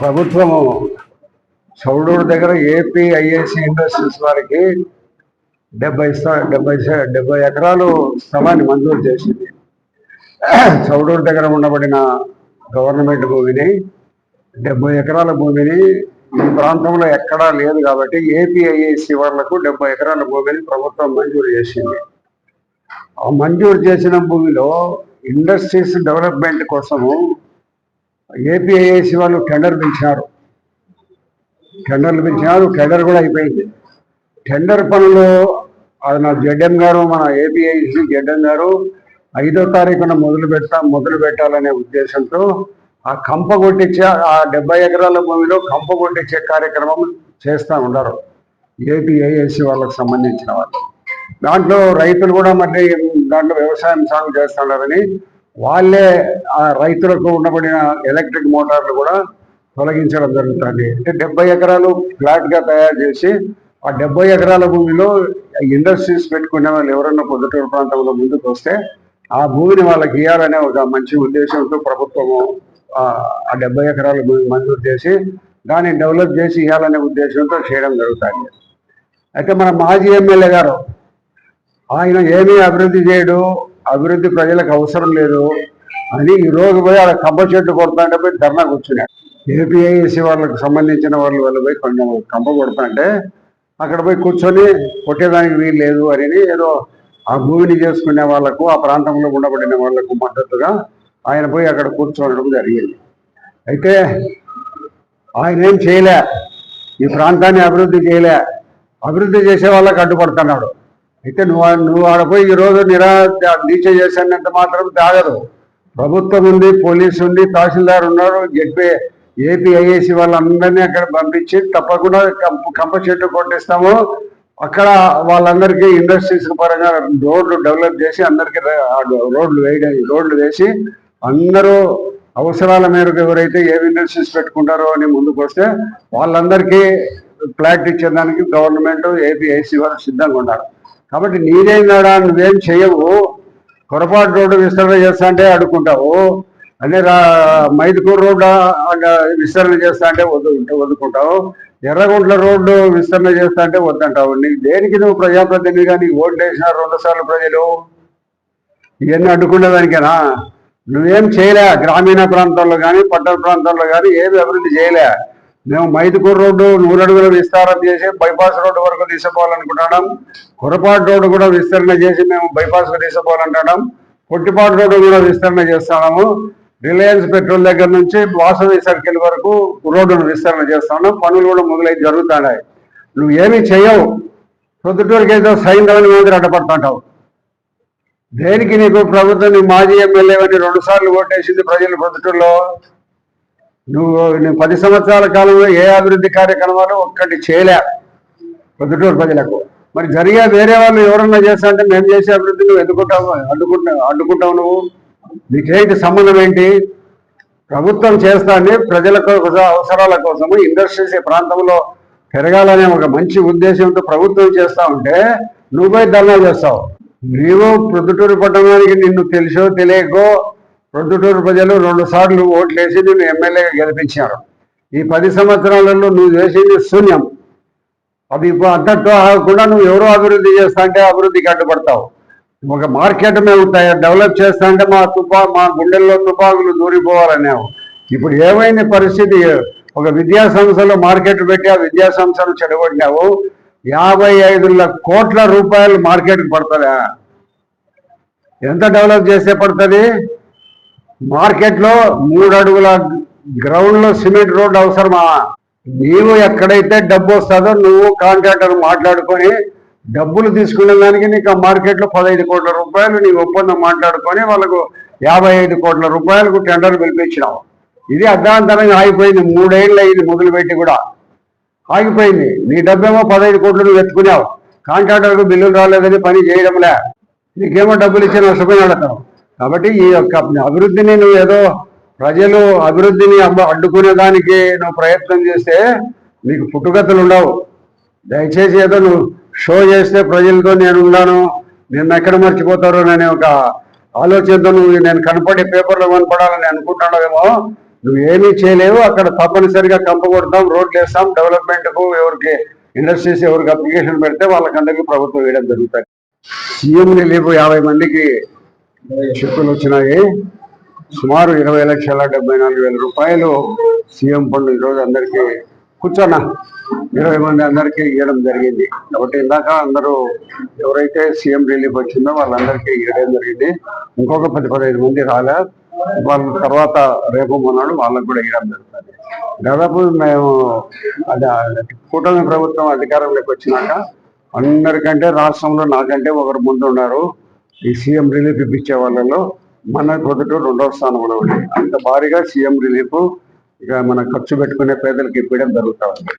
ప్రభుత్వము చౌడూరు దగ్గర AP IAC industries వారికి డెబ్బై డెబ్బై డెబ్బై ఎకరాలు స్థలాన్ని మంజూరు చేసింది. చౌడూరు దగ్గర ఉండబడిన గవర్నమెంట్ భూమిని డెబ్బై ఎకరాల భూమిని ఈ ప్రాంతంలో ఎక్కడా లేదు కాబట్టి ఏపీఐఏసి వాళ్ళకు డెబ్బై ఎకరాల భూమిని ప్రభుత్వం మంజూరు చేసింది. ఆ మంజూరు చేసిన భూమిలో ఇండస్ట్రీస్ డెవలప్మెంట్ కోసము ఏపీఐఏసి వాళ్ళు టెండర్ పెంచినారు. టెండర్లు పెంచినారు టెండర్ కూడా అయిపోయింది. టెండర్ పనులు అది నా జడ్ఎం గారు మన ఏపీఐసి జడ్ఎం గారు ఐదో తారీఖున మొదలు పెట్టా మొదలు పెట్టాలనే ఉద్దేశంతో ఆ కంప కొట్టించే ఆ డెబ్బై ఎకరాల భూమిలో కంప కొట్టించే కార్యక్రమం చేస్తూ ఉండరు ఏపీఐఏసి వాళ్ళకి సంబంధించిన వాళ్ళు. దాంట్లో రైతులు కూడా మళ్ళీ దాంట్లో వ్యవసాయం సాగు చేస్తున్నారని వాళ్ళే ఆ రైతులకు ఉండబడిన ఎలక్ట్రిక్ మోటార్లు కూడా తొలగించడం జరుగుతుంది. అంటే డెబ్బై ఎకరాలు ఫ్లాట్గా తయారు చేసి ఆ డెబ్బై ఎకరాల భూమిలో ఇండస్ట్రీస్ పెట్టుకునే వాళ్ళు ఎవరన్నా పొద్దుటూరు ప్రాంతంలో ముందుకు వస్తే ఆ భూమిని వాళ్ళకి ఇవ్వాలనే ఒక మంచి ఉద్దేశంతో ప్రభుత్వము ఆ ఆ డెబ్బై ఎకరాల భూమి మంజూరు చేసి దాన్ని డెవలప్ చేసి ఇవ్వాలనే ఉద్దేశంతో చేయడం జరుగుతుంది. అయితే మన మాజీ ఎమ్మెల్యే గారు ఆయన ఏమీ అభివృద్ధి చేయడు అభివృద్ధి ప్రజలకు అవసరం లేదు అని ఈ రోజు పోయి అలా కంప చెట్టు కొడుతుంటే పోయి ధర్నా కూర్చున్నాడు ఏపీఐఎస్సీ వాళ్ళకు సంబంధించిన వాళ్ళు వాళ్ళు పోయి కొంచెం కంప కొడతాంటే అక్కడ పోయి కూర్చొని కొట్టేదానికి వీలు లేదు అని ఏదో ఆ భూమిని చేసుకునే వాళ్ళకు ఆ ప్రాంతంలో ఉండబడిన వాళ్ళకు మద్దతుగా ఆయన పోయి అక్కడ కూర్చోవడం జరిగింది. అయితే ఆయన ఏం చేయలే. ఈ ప్రాంతాన్ని అభివృద్ధి చేయలే. అభివృద్ధి చేసే వాళ్ళకి అడ్డుపడుతున్నాడు. అయితే నువ్వు నువ్వు ఆడ పోయి ఈరోజు నిరా దీక్ష చేశానంత మాత్రం తాగదు. ప్రభుత్వం ఉంది పోలీసు ఉంది తహసీల్దార్ ఉన్నారు జడ్పీ ఏపీ ఐఏసీ వాళ్ళందరినీ అక్కడ పంపించి తప్పకుండా కంప కంప చెట్టు కొట్టిస్తాము. అక్కడ వాళ్ళందరికీ ఇండస్ట్రీస్ పరంగా రోడ్లు డెవలప్ చేసి అందరికీ రోడ్లు వేయడం రోడ్లు వేసి అందరూ అవసరాల మేరకు ఎవరైతే ఏ ఇండస్ట్రీస్ పెట్టుకుంటారో అని ముందుకు వస్తే వాళ్ళందరికీ ఫ్లాట్ ఇచ్చేదానికి గవర్నమెంట్ ఏపీఐసి వాళ్ళు సిద్ధంగా ఉన్నారు. కాబట్టి నీదేందాడా నువ్వేం చేయవు. పొరపాటు రోడ్డు విస్తరణ చేస్తా అంటే అడుక్కుంటావు. అదే రా మైదుకూరు రోడ్డు విస్తరణ చేస్తా అంటే వద్దు వదుకుంటావు ఎర్రగుంట్ల రోడ్డు విస్తరణ చేస్తా అంటే వద్దంటావు. నీకు దేనికి నువ్వు ప్రజాప్రతినిధిగా నీకు ఓట్లు వేసిన రెండు సార్లు ప్రజలు? ఇవన్నీ అడ్డుకునే దానికేనా? నువ్వేం చేయలే గ్రామీణ ప్రాంతాల్లో కానీ పట్టణ ప్రాంతాల్లో కానీ ఏమి అభివృద్ధి చేయలే. మేము మైదుకూరు రోడ్డు నూరడుగుల విస్తారం చేసి బైపాస్ రోడ్డు వరకు తీసుకోవాలనుకుంటున్నాం కొరపాటు రోడ్డు కూడా విస్తరణ చేసి మేము బైపాస్ తీసుకోవాలంటున్నాం కొట్టిపాటు పొట్టిపాటు రోడ్డు కూడా విస్తరణ చేస్తున్నాము. రిలయన్స్ పెట్రోల్ దగ్గర నుంచి వాసవి సర్కిల్ వరకు రోడ్డును విస్తరణ చేస్తున్నాం. పనులు కూడా మొదలై జరుగుతున్నాయి. నువ్వు ఏమీ చేయవు. పొద్దుటూరుకి ఏదో సైంధవని మీద అడ్డపడుతుంటావు. దేనికి నీకు ప్రభుత్వం మాజీ ఎమ్మెల్యే అని రెండు సార్లు ఓటేసింది ప్రజలు పొద్దుటూరులో నువ్వు నేను పది సంవత్సరాల కాలంలో ఏ అభివృద్ధి కార్యక్రమాలు ఒక్కటి చేయలే. పొద్దుటూరు ప్రజలకు. మరి జరిగే వేరే వాళ్ళు ఎవరన్నా చేస్తా అంటే మేము చేసే అభివృద్ధి నువ్వు ఎదుకుంటావు అడ్డుకుంటావు అడ్డుకుంటావు నువ్వు. నీకేంటి సంబంధం ఏంటి? ప్రభుత్వం చేస్తాన్ని ప్రజల అవసరాల కోసము ఇండస్ట్రీస్ ప్రాంతంలో పెరగాలనే ఒక మంచి ఉద్దేశంతో ప్రభుత్వం చేస్తా ఉంటే నువ్వే ధర్నా చేస్తావు. నీవు ప్రొద్దుటూరు పట్టణానికి నిన్ను తెలుసో తెలియకో ప్రొద్దుటూరు ప్రజలు రెండు సార్లు ఓట్లేసి నిన్ను ఎమ్మెల్యేగా గెలిపించారు. ఈ పది సంవత్సరాలలో నువ్వు చేసింది శూన్యం. అది ఇప్పుడు అంతట్టు ఆగకుండా నువ్వు ఎవరో అభివృద్ధి చేస్తా అంటే అభివృద్ధికి అడ్డుపడతావు. ఒక మార్కెట్ మేము డెవలప్ చేస్తా అంటే మా తుపా మా గుండెల్లో తుపాకులు దూరిపోవాలనేవు. ఇప్పుడు ఏమైంది పరిస్థితి? ఒక విద్యా సంస్థలో మార్కెట్ పెట్టి ఆ విద్యా సంస్థను చెడగొట్టినావు. యాభై ఐదు కోట్ల రూపాయలు మార్కెట్కి పడుతుందా? ఎంత డెవలప్ చేస్తే పడుతుంది? మార్కెట్లో మూడు అడుగుల గ్రౌండ్లో సిమెంట్ రోడ్డు అవసరమా? నీవు ఎక్కడైతే డబ్బు వస్తుందో నువ్వు కాంట్రాక్టర్ మాట్లాడుకొని డబ్బులు తీసుకునే దానికి నీకు ఆ మార్కెట్లో పదహైదు కోట్ల రూపాయలు నీ ఒప్పందం మాట్లాడుకొని వాళ్ళకు యాభై ఐదు కోట్ల రూపాయలకు టెండర్ పిలిపించినావు. ఇది అర్ధాంతరంగా ఆగిపోయింది. మూడేళ్ళు అయింది మొదలుపెట్టి కూడా. ఆగిపోయింది. నీ డబ్బేమో పదహైదు కోట్లు నువ్వు ఎత్తుకున్నావు. కాంట్రాక్టర్కు బిల్లులు రాలేదని పని చేయడంలే. నీకేమో డబ్బులు ఇచ్చి నష్టపోయి అడతావు కాబట్టి ఈ యొక్క అభివృద్ధిని నువ్వు ఏదో ప్రజలు అభివృద్ధిని అబ్బ- అడ్డుకునే దానికి నువ్వు ప్రయత్నం చేస్తే నీకు పుట్టుగతులు ఉండవు. దయచేసి ఏదో నువ్వు షో చేస్తే ప్రజలతో నేను ఉన్నాను నిన్న ఎక్కడ మర్చిపోతారో అనే ఒక ఆలోచనతో నువ్వు నేను కనపడే పేపర్లో కనపడాలని అనుకుంటున్నావేమో నువ్వు ఏమీ చేయలేవు. అక్కడ తప్పనిసరిగా కంప కొడతాం రోడ్లు వేస్తాం డెవలప్మెంట్కు ఎవరికి ఇండస్ట్రీస్ ఎవరికి అప్లికేషన్ పెడితే వాళ్ళకందరికీ ప్రభుత్వం వేయడం జరుగుతుంది. సీఎం రిలీఫ్ యాభై మందికి చెక్కులు వచ్చినాయి సుమారు ఇరవై లక్షల డెబ్బై నాలుగు వేల రూపాయలు సీఎం ఫండ్ ఈరోజు అందరికీ కూర్చోనా? ఇరవై మంది అందరికీ ఇవ్వడం జరిగింది. కాబట్టి ఇందాక అందరూ ఎవరైతే సీఎం రిలీఫ్ వచ్చిందో వాళ్ళందరికీ ఇవ్వడం జరిగింది. ఇంకొక పది పదహైదు మంది రాలే. వాళ్ళ తర్వాత రేపు మొన్నాడు వాళ్ళకు కూడా ఇవ్వడం జరుగుతుంది. దాదాపు మేము అది కూటమి ప్రభుత్వం అధికారంలోకి వచ్చినాక అందరికంటే రాష్ట్రంలో నాకంటే ఒకరు ముందు ఉన్నారు ఈ సీఎం రిలీఫ్ ఇప్పించే వాళ్ళలో మన పొద్దుటూ రెండవ స్థానంలో ఉంది. అంత భారీగా సీఎం రిలీఫ్ ఇక మన ఖర్చు పెట్టుకునే పేదలకు ఇప్పించడం జరుగుతూ ఉంది.